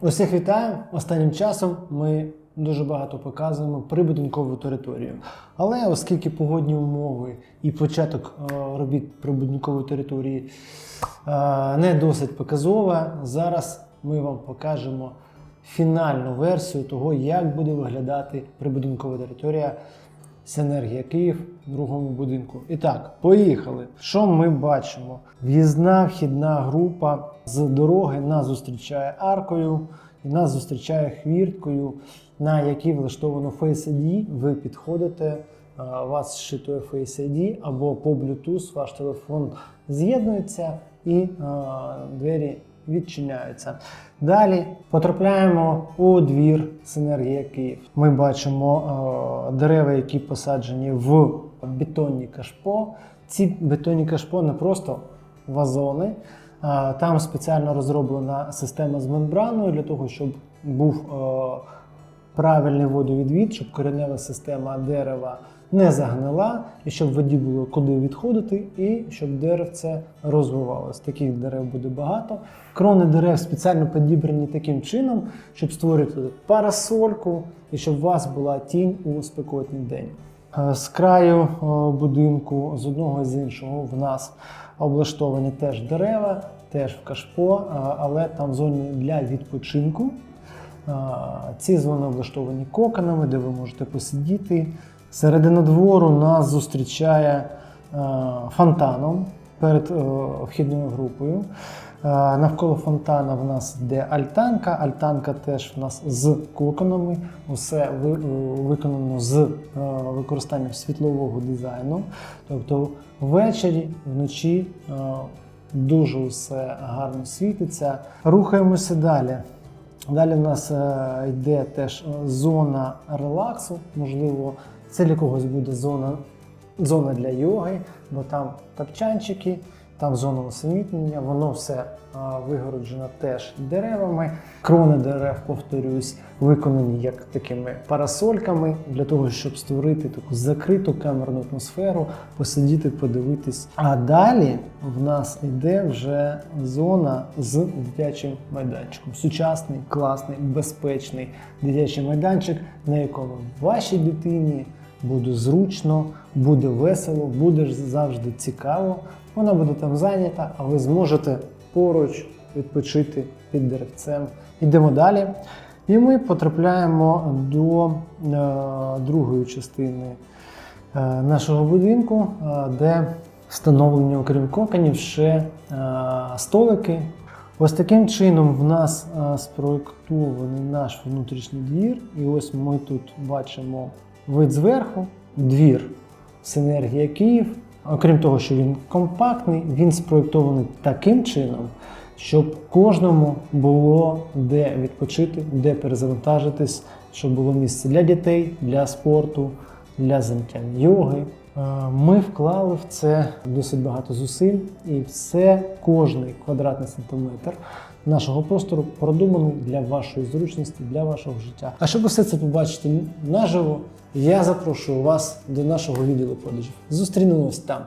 Усіх вітаю! Останнім часом ми дуже багато показуємо прибудинкову територію. Але оскільки погодні умови і початок е, робіт прибудинкової території е, не досить показова, зараз ми вам покажемо фінальну версію того, як буде виглядати прибудинкова територія Синергія Київ в другому будинку. І так, поїхали. Що ми бачимо? В'їзна вхідна група з дороги нас зустрічає аркою і нас зустрічає хвірткою, на якій влаштовано Face ID. Ви підходите, вас зшитує Face ID або по Bluetooth ваш телефон з'єднується і двері відчиняються. Далі потрапляємо у двір Синергія Київ. Ми бачимо е, дерева, які посаджені в бетонні кашпо. Ці бетонні кашпо не просто вазони. а Там спеціально розроблена система з мембраною для того, щоб був е, правильний водовідвід, щоб коренева система дерева не загнила, і щоб воді було куди відходити, і щоб деревце розвивалося. Таких дерев буде багато. Крони дерев спеціально підібрані таким чином, щоб створити парасольку і щоб у вас була тінь у спекотний день. Е, З краю е, будинку, з одного з іншого, в нас облаштовані теж дерева, теж в кашпо, е, але там в зоні для відпочинку. Ці зони облаштовані коконами, де ви можете посидіти. Середина двору нас зустрічає е, фонтаном перед е, вхідною групою. Е, Навколо фонтана в нас йде альтанка. Альтанка теж в нас з коконами. Усе виконано з використанням світлового дизайну. Тобто ввечері, вночі дуже все гарно світиться. Рухаємося далі. Далі в нас йде теж зона релаксу. Можливо, це для когось буде зона, зона для йоги, бо там тапчанчики, там зона усамітнення, воно все е, вигороджено теж деревами. Крони дерев, повторюсь, виконані як такими парасольками для того, щоб створити таку закриту камерну атмосферу, посидіти, подивитись. А далі в нас йде вже зона з дитячим майданчиком. Сучасний, класний, безпечний дитячий майданчик, на якому вашій дитині буде зручно, буде весело, буде завжди цікаво. Вона буде там зайнята, а ви зможете поруч відпочити під деревцем. Йдемо далі. І ми потрапляємо до е, другої частини е, нашого будинку, е, де встановлені, окрім коконів, ще е, столики. Ось таким чином в нас е, спроєктований наш внутрішній двір. І ось ми тут бачимо вид зверху, двір Синергія Київ. Окрім того, що він компактний, він спроєктований таким чином, щоб кожному було де відпочити, де перезавантажитись, щоб було місце для дітей, для спорту, для заняття йоги. Е, Ми вклали в це досить багато зусиль, і все, кожний квадратний сантиметр нашого простору продуманий для вашої зручності, для вашого життя. А щоб все це побачити наживо, я запрошую вас до нашого відділу продажів. Зустрінемось там.